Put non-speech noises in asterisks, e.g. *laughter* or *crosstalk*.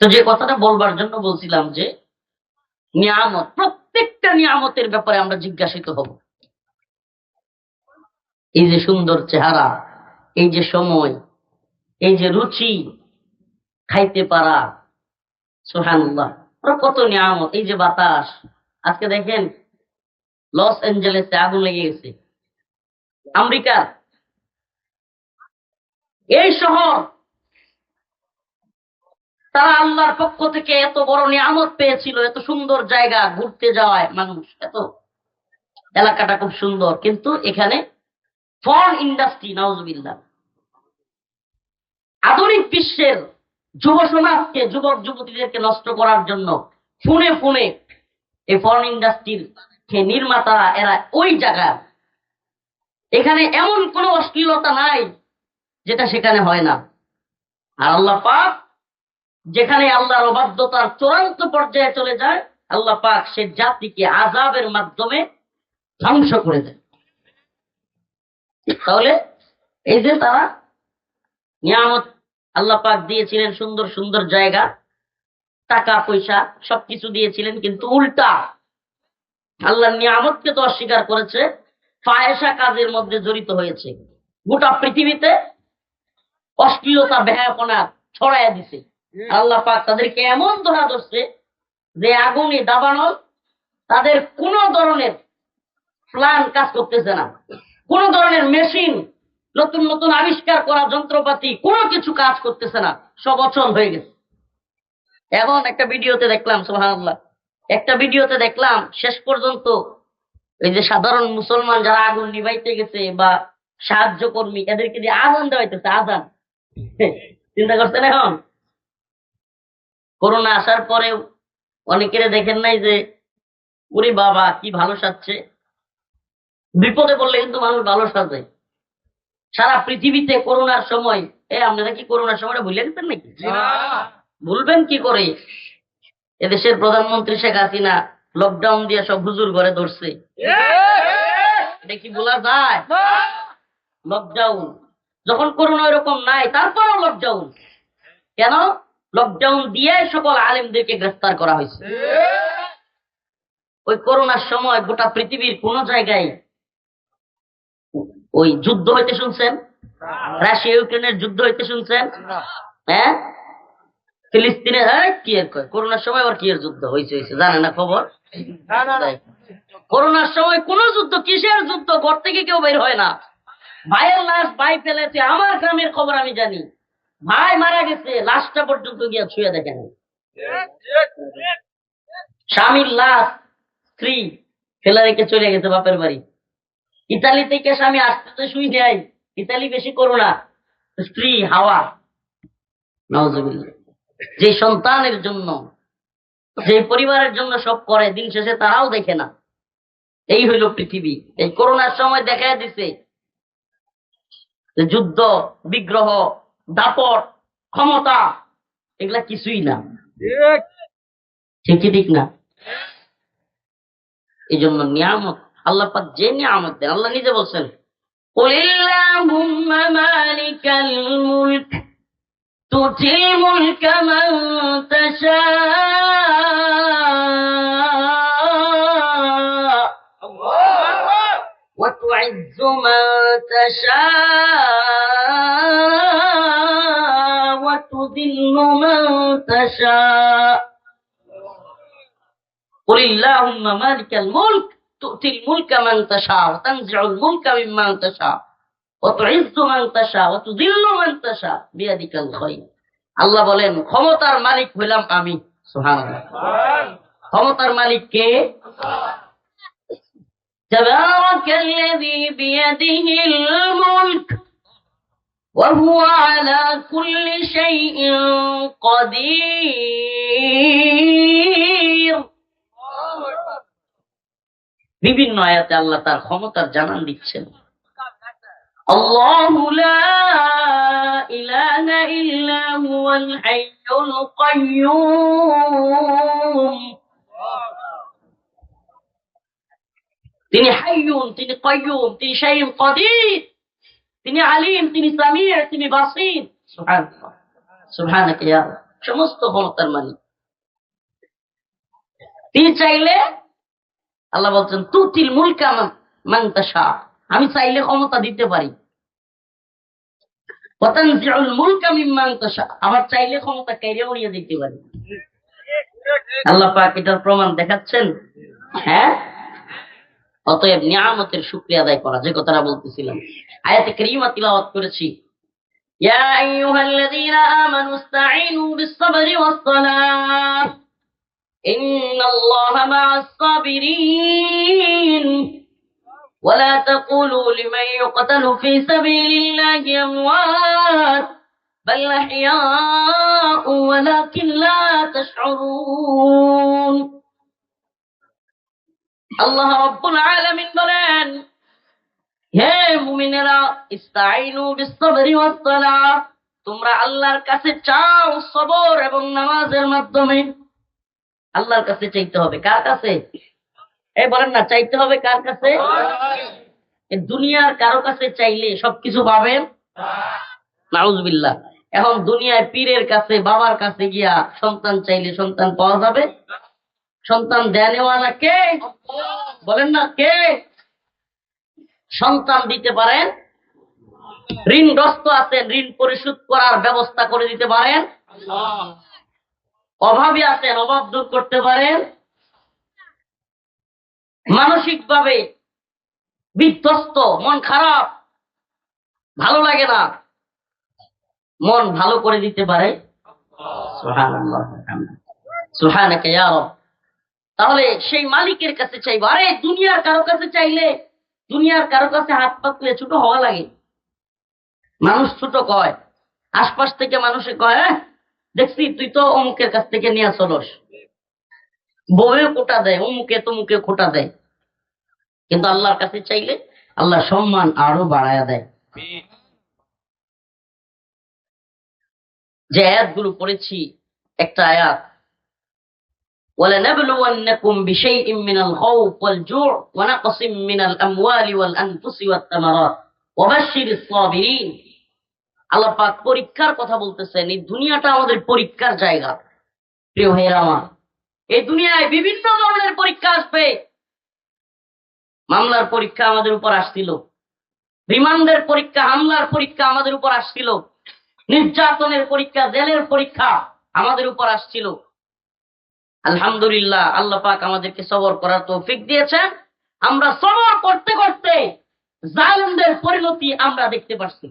তো যে কথাটা বলবার জন্য বলছিলাম যে, নিয়ামত, প্রত্যেকটা নিয়ামতের ব্যাপারে আমরা জিজ্ঞাসিত হব। এই যে সুন্দর চেহারা, এই যে সময়, এই যে রুচি, খাইতে পারা সোহানুল্লাহ কত নিয়ামত। এই যে বাতাস, আজকে দেখেন, লস এঞ্জেলেসে আগুন লেগে গেছে। আমেরিকা, এই শহর তারা আল্লাহর পক্ষ থেকে এত বড় নিয়ামত পেয়েছিল, এত সুন্দর জায়গা ঘুরতে যাওয়ায় মানুষ, এত। এলাকাটা খুব সুন্দর, কিন্তু এখানে ফরেন ইন্ডাস্ট্রি নওয়াজবিল্লাহ আধুনিক বিশ্বের যুব সমাজকে, যুবক, যুবতীদেরকে নষ্ট করার জন্য ফোনে ফোনে এই ফরেন ইন্ডাস্ট্রির নির্মাতারা, এরা ওই জায়গা এখানে এমন কোনো অশ্লীলতা নাই, যেটা সেখানে হয় না। আর আল্লাহ পাক যেখানে আল্লাহর অবাধ্যতার চূড়ান্ত পর্যায়ে চলে যায়, আল্লাহ পাক সে জাতিকে আজাবের মাধ্যমে ধ্বংস করে দেয়। তাহলে এই যে তারা নিয়ামত আল্লাহ পাক দিয়েছিলেন, সুন্দর সুন্দর জায়গা, টাকা, পয়সা, সবকিছু দিয়েছিলেন, কিন্তু উল্টা আল্লাহ নিয়ামতকে তো অস্বীকার করেছে ফায়েসা কাজের মধ্যে জড়িত হয়েছে। গোটা পৃথিবীতে অশ্লীলতা ব্যয়াপনা ছড়াইয়া দিছে। আল্লাহ পাক তাদেরকে এমন ধরা ধরছে যে আগুনে দাবানো তাদের কোন ধরনের প্ল্যান কাজ করতেছে না। কোন ধরনের মেশিন নতুন নতুন আবিষ্কার করা যন্ত্রপাতি, কোনো কিছু কাজ করতেছে না। সব অচল হয়ে গেছে। এখন একটা ভিডিওতে দেখলাম সোহানুল্লাহ একটা ভিডিওতে দেখলাম, শেষ পর্যন্ত এই যে সাধারণ মুসলমান যারা আগুন নিভাইতে গেছে বা সাহায্য কর্মী এদেরকে দিয়ে আজান দেওয়াইতেছে, আজান। *laughs* চিন্তা করছেন এখন? করোনা আসার পরেও অনেকের দেখেন নাই যে উরে বাবা কি ভালো সাজছে। বিপদে পড়লে কিন্তু মানুষ ভালো সাজে। সারা পৃথিবীতে করোনার সময় এ আপনারা কি করোনার সময়টা ভুলে গেছেন নাকি? ভুলবেন কি করে? এদেশের প্রধানমন্ত্রী শেখ হাসিনা লকডাউন দিয়ে সব হুজুর ঘরে ধরছে। এটা কি বলা যায়? লকডাউন যখন করোনা এরকম নাই তারপরেও লকডাউন কেন? লকডাউন দিয়ে সকল আলেমদেরকে গ্রেফতার করা হয়েছে। ওই করোনার সময় গোটা পৃথিবীর কোন জায়গায় ওই যুদ্ধ হইতে শুনছেন? রাশিয়া ইউক্রেনের যুদ্ধ হইতে শুনছেন? হ্যাঁ? ফিলিস্তিনে হ্যাঁ কি এর কয়? করোনার সময় আবার কি এর যুদ্ধ হয়েছে হয়েছে জানে না খবর? করোনার সময় কোন যুদ্ধ কিসের যুদ্ধ? ঘর থেকে কেউ বের হয় না। ভাইয়ের লাশ ভাই ফেলেছে আমার গ্রামের খবর আমি জানি। ভাই মারা গেছে, লাশটা পর্যন্ত গিয়া ছুঁয়ে দেখেন। স্বামীর লাশ, স্ত্রী ফেলা রেখে চলে গেছে বাপের বাড়ি। ইতালি থেকে স্বামী আসতে তো শুই নেয় ইতালি বেশি করোনা স্ত্রী, হাওয়া। যে সন্তানের জন্য, যে পরিবারের জন্য সব করে, দিন শেষে তারাও দেখে না। এই হইল পৃথিবী। এই করোনার সময় দেখা দিছে যুদ্ধ, বিগ্রহ দাপট ক্ষমতা এগুলা কিছুই না ঠিকই ঠিক না এই জন্য নিয়ামত আল্লাহ পাক যে নিয়ামত দেন আল্লাহ নিজে বলছেন قل اللهم مالك الملك تؤتي الملك من تشاء وتعز من تشاء وتذل من تشاء قل اللهم مالك الملك تؤتي الملك من تشاء وتنزع الملك ممن تشاء وتعز من تشاء وتذل من تشاء بيدك الخير আল্লাহ বলেন ক্ষমতার মালিক হইলাম আমি সুবহানাল্লাহ ক্ষমতার মালিক কে تبارك الذي بيده الملك وهو على كل شيء قدير বিভিন্ন আয়াতে আল্লাহ তার ক্ষমতার জানান দিচ্ছেন الله لا إله إلا هو الحي القيوم তিনি হাইয়ুন তিনি কয়ুম তিনি শাইন কদির তিনি আলিম তিনি সামির তিনি বাসির। সুবহানাল্লাহ। সুবহানাকে সমস্ত ক্ষমতার মালিক তিনি চাইলে আল্লাহ বলছেন তুতিল মুলকা মাংতাসা আমি চাইলে ক্ষমতা দিতে পারি। আবার চাইলে ক্ষমতা কেড়েও নিয়ে দিতে পারি। আল্লাহ পাক এটার প্রমাণ দেখাচ্ছেন? হ্যাঁ? অতএব নিয়ামতের শুক্রিয়া আদায় করা যে কথাটা বলতেছিলাম আয়াতে করিমা তিলাওয়াত করেছি يا أيها الذين آمنوا استعينوا بالصبر والصلاة إن الله مع الصابرين ولا تقولوا لمن يقتل في سبيل الله أموات بل أحياء ولكن لا تشعرون আল্লাহ রব্বুল আলামিন বলেন, হে মুমিনেরা ইস্তাইনু বিসসবরি ওয়াসসালাহ, তোমরা আল্লাহর কাছে চাও সবর এবং নামাজের মাধ্যমে? আল্লাহর কাছে চাইতে হবে। কার কাছে? এই বলেন না, চাইতে হবে কার কাছে? দুনিয়ার কারও কাছে চাইলে সবকিছু পাবেন? নাউজুবিল্লাহ। এখন দুনিয়ায় পীরের কাছে, বাবার কাছে গিয়া সন্তান চাইলে সন্তান পাওয়া যাবে? সন্তান দেনেওয়ালা কে? বলেন না কে? সন্তান দিতে পারেন, ঋণগ্রস্ত আছেন, ঋণ পরিশোধ করার ব্যবস্থা করে দিতে পারেন, অভাবী আছেন, অভাব দূর করতে পারেন, মানসিকভাবে বিধ্বস্ত, মন খারাপ, ভালো লাগে না, মন ভালো করে দিতে পারে। ইয়া রব। তাহলে সেই মালিকের কাছে চাইব। আরে দুনিয়ার কারও কাছে চাইলে দুনিয়ার কারও কাছে হাত পাতলে ছোট হওয়া লাগে। মানুষ ছোট কয় আশপাশ থেকে মানুষে কয় "হ্যাঁ, দেখছি তুই তো অমুকের কাছ থেকে নিয়ে চলস বউয়ে কোটা দেয় অমুকে তমুকে খোটা দেয়। কিন্তু আল্লাহর কাছে চাইলে আল্লাহ সম্মান আরও বাড়ায়া দেয়। যে আয়াতগুলো পড়েছি একটা আয়াত ولنبلونكم بشيء من الخوف والجوع ونقص من الأموال والأنفس والثمرات وبشر الصابرين আল্লাহ পাক পরীক্ষার কথা বলতেছেন এই দুনিয়াটা আমাদের পরীক্ষার জায়গা প্রিয় ভাইয়েরা আমার এই দুনিয়ায় বিভিন্ন ধরনের পরীক্ষা আসবে মামলার পরীক্ষা আমাদের উপর আসছিল রিমান্ডের পরীক্ষা হামলার পরীক্ষা আমাদের উপর আসছিল নির্যাতনের পরীক্ষা জেলের পরীক্ষা আমাদের উপর আসছিল আলহামদুলিল্লাহ, আল্লাহ পাক আমাদেরকে সবর করার তৌফিক দিয়েছেন। আমরা সবর করতে করতে জালেমদের পরিণতি আমরা দেখতে পাচ্ছি।